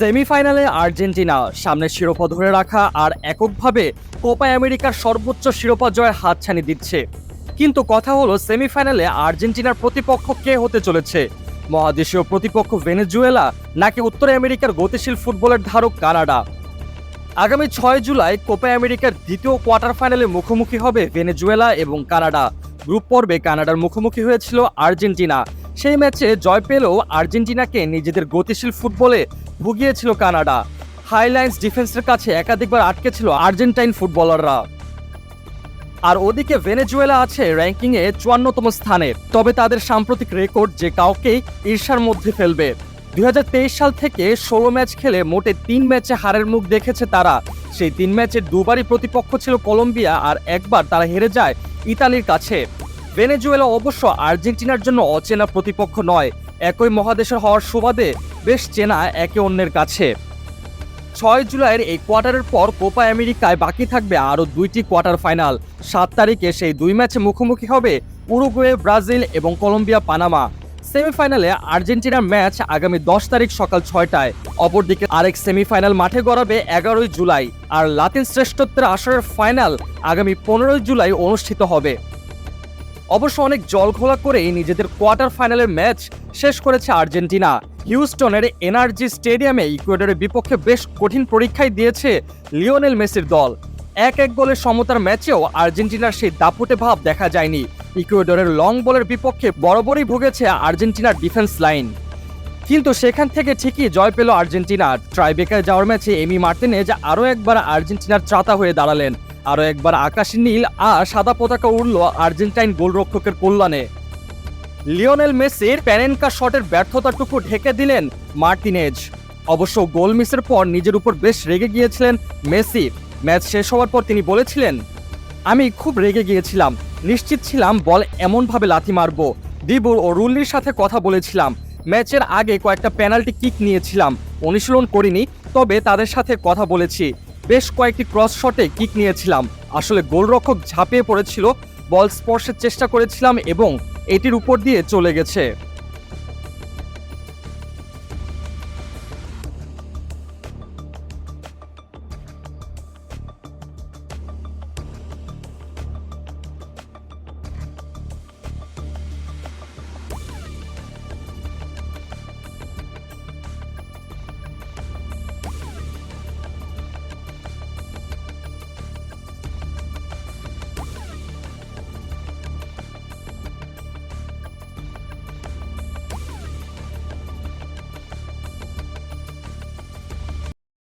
সেমিফাইনালে আর্জেন্টিনা সামনের শিরোপা ধরে রাখা আর এককভাবে কোপা আমেরিকার সর্বোচ্চ শিরোপা জয়ের হাতছানি দিচ্ছে। কিন্তু কথা হলো, সেমিফাইনালে আর্জেন্টিনার প্রতিপক্ষ কে হতে চলেছে? মহাদেশীয় প্রতিপক্ষ ভেনেজুয়েলা নাকি উত্তর আমেরিকার গতিশীল ফুটবলের ধারক কানাডা? আগামী ছয় জুলাই কোপা আমেরিকার দ্বিতীয় কোয়ার্টার ফাইনালে মুখোমুখি হবে ভেনেজুয়েলা এবং কানাডা। গ্রুপ পর্বে কানাডার মুখোমুখি হয়েছিল আর্জেন্টিনা। সেই ম্যাচে জয় পেলেও আর্জেন্টিনাকে নিজেদের গতিশীল ফুটবলে ভুগিয়েছিল কানাডা। হাইলাইন্স ডিফেন্সের কাছে একাধিকবার আটকে ছিল আর্জেন্টাইন ফুটবলাররা। আর ওদিকে ভেনেজুয়েলা আছে র্যাঙ্কিংয়ে চুয়ান্নতম স্থানে, তবে তাদের সাম্প্রতিক রেকর্ড যে কাউকেই ঈর্ষার মধ্যে ফেলবে। দুই হাজার তেইশ সাল থেকে ষোলো ম্যাচ খেলে মোটে তিন ম্যাচে হারের মুখ দেখেছে তারা। সেই তিন ম্যাচের দুবারই প্রতিপক্ষ ছিল কলম্বিয়া আর একবার তারা হেরে যায় ইতালির কাছে। ভেনেজুয়েলা অবশ্য আর্জেন্টিনার জন্য অচেনা প্রতিপক্ষ নয়। একই মহাদেশের হওয়ার সুবাদে বেশ চেনা একে অন্যের কাছে। ছয় জুলাইয়ের এই কোয়ার্টারের পর কোপা আমেরিকায় বাকি থাকবে আরও দুইটি কোয়ার্টার ফাইনাল। সাত তারিখে সেই দুই ম্যাচে মুখোমুখি হবে উরুগুয়ে, ব্রাজিল এবং কলম্বিয়া, পানামা। সেমিফাইনালে আর্জেন্টিনার ম্যাচ আগামী দশ তারিখ সকাল ছয়টায়। অপরদিকে আরেক সেমিফাইনাল মাঠে গড়াবে এগারোই জুলাই। আর লাতিন শ্রেষ্ঠত্বের আসরের ফাইনাল আগামী পনেরোই জুলাই অনুষ্ঠিত হবে। অবশ্য অনেক জলঘোলা করেই নিজেদের কোয়ার্টার ফাইনালের ম্যাচ শেষ করেছে আর্জেন্টিনা। হিউস্টনের এনার্জি স্টেডিয়ামে ইকুয়েডরের বিপক্ষে বেশ কঠিন পরীক্ষায় দিয়েছে লিওনেল মেসির দল। এক এক গোলের সমতার ম্যাচেও আর্জেন্টিনার সেই দাপুটে ভাব দেখা যায়নি। ইকুয়েডরের লং বলের বিপক্ষে বরাবরই ভুগেছে আর্জেন্টিনার ডিফেন্স লাইন। কিন্তু সেখান থেকে ঠিকই জয় পেল আর্জেন্টিনা। ট্রাইবেকার যাওয়ার ম্যাচে এমি মার্টিনেজ আরও একবার আর্জেন্টিনার ত্রাতা হয়ে দাঁড়ালেন। আরও একবার আকাশী নীল আর সাদা পতাকা উড়ল আর্জেন্টাইন গোলরক্ষকের কল্যাণে। লিওনেল মেসির প্যানেনকা শটের ব্যর্থতাটুকু ঢেকে দিলেন মার্টিনেজ। অবশ্য গোল মিসের পর নিজের উপর বেশ রেগে গিয়েছিলেন মেসি। ম্যাচ শেষ হওয়ার পর তিনি বলেছিলেন, আমি খুব রেগে গিয়েছিলাম। নিশ্চিত ছিলাম বল এমনভাবে লাথি মারবো। দিবুর ও রুল্লির সাথে কথা বলেছিলাম। ম্যাচের আগে কয়েকটা পেনাল্টি কিক নিয়েছিলাম। অনুশীলন করিনি, তবে তাদের সাথে কথা বলেছি। বেশ কয়েকটি ক্রস শটে কিক নিয়েছিলাম। আসলে গোলরক্ষক ঝাঁপিয়ে পড়েছিল, বল স্পর্শের চেষ্টা করেছিলাম এবং এটির উপর দিয়ে চলে গেছে।